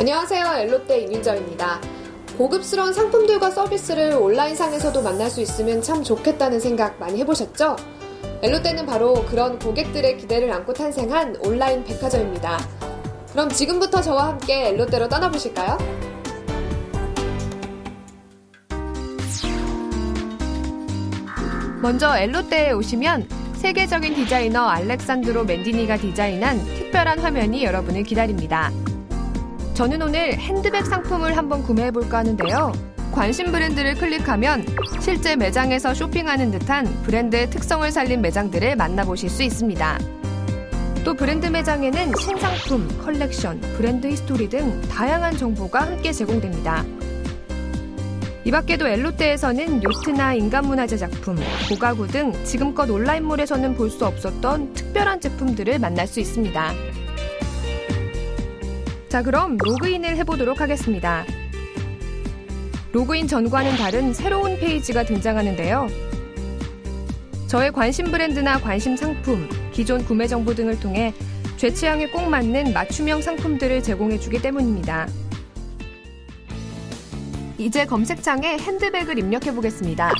안녕하세요. 엘롯데 이민정입니다. 고급스러운 상품들과 서비스를 온라인상에서도 만날 수 있으면 참 좋겠다는 생각 많이 해보셨죠? 엘롯데는 바로 그런 고객들의 기대를 안고 탄생한 온라인 백화점입니다. 그럼 지금부터 저와 함께 엘롯데로 떠나보실까요? 먼저 엘롯데에 오시면 세계적인 디자이너 알렉산드로 맨디니가 디자인한 특별한 화면이 여러분을 기다립니다. 저는 오늘 핸드백 상품을 한번 구매해볼까 하는데요. 관심 브랜드를 클릭하면 실제 매장에서 쇼핑하는 듯한 브랜드의 특성을 살린 매장들을 만나보실 수 있습니다. 또 브랜드 매장에는 신상품, 컬렉션, 브랜드 히스토리 등 다양한 정보가 함께 제공됩니다. 이 밖에도 엘롯데에서는 요트나 인간문화재 작품, 고가구 등 지금껏 온라인몰에서는 볼 수 없었던 특별한 제품들을 만날 수 있습니다. 자, 그럼 로그인을 해보도록 하겠습니다. 로그인 전과는 다른 새로운 페이지가 등장하는데요. 저의 관심 브랜드나 관심 상품, 기존 구매 정보 등을 통해 제 취향에 꼭 맞는 맞춤형 상품들을 제공해주기 때문입니다. 이제 검색창에 핸드백을 입력해 보겠습니다.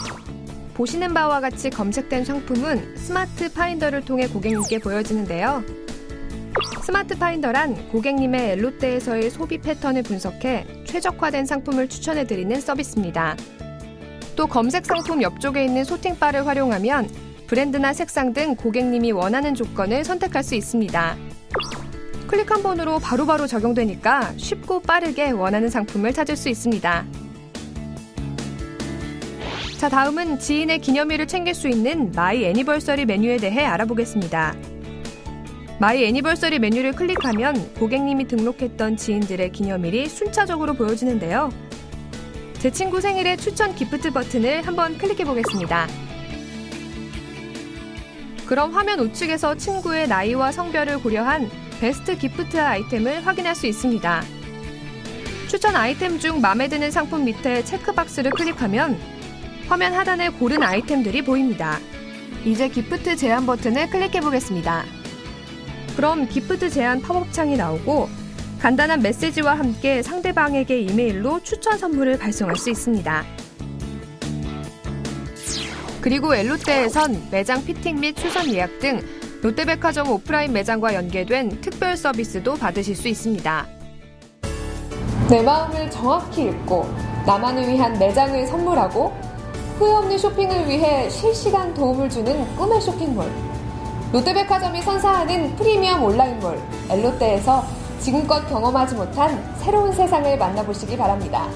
보시는 바와 같이 검색된 상품은 스마트 파인더를 통해 고객님께 보여지는데요. 스마트 파인더란 고객님의 엘롯데에서의 소비 패턴을 분석해 최적화된 상품을 추천해드리는 서비스입니다. 또 검색 상품 옆쪽에 있는 소팅바를 활용하면 브랜드나 색상 등 고객님이 원하는 조건을 선택할 수 있습니다. 클릭 한 번으로 바로바로 바로 적용되니까 쉽고 빠르게 원하는 상품을 찾을 수 있습니다. 자, 다음은 지인의 기념일을 챙길 수 있는 마이 애니버서리 메뉴에 대해 알아보겠습니다. 마이 애니버서리 메뉴를 클릭하면 고객님이 등록했던 지인들의 기념일이 순차적으로 보여지는데요. 제 친구 생일의 추천 기프트 버튼을 한번 클릭해 보겠습니다. 그럼 화면 우측에서 친구의 나이와 성별을 고려한 베스트 기프트 아이템을 확인할 수 있습니다. 추천 아이템 중 마음에 드는 상품 밑에 체크박스를 클릭하면 화면 하단에 고른 아이템들이 보입니다. 이제 기프트 제한 버튼을 클릭해 보겠습니다. 그럼 기프트 제한 팝업 창이 나오고 간단한 메시지와 함께 상대방에게 이메일로 추천 선물을 발송할 수 있습니다. 그리고 엘롯데에선 매장 피팅 및 추선 예약 등 롯데백화점 오프라인 매장과 연계된 특별 서비스도 받으실 수 있습니다. 내 마음을 정확히 읽고 나만을 위한 매장을 선물하고 후회 없는 쇼핑을 위해 실시간 도움을 주는 꿈의 쇼핑몰. 롯데백화점이 선사하는 프리미엄 온라인몰 엘롯데에서 지금껏 경험하지 못한 새로운 세상을 만나보시기 바랍니다.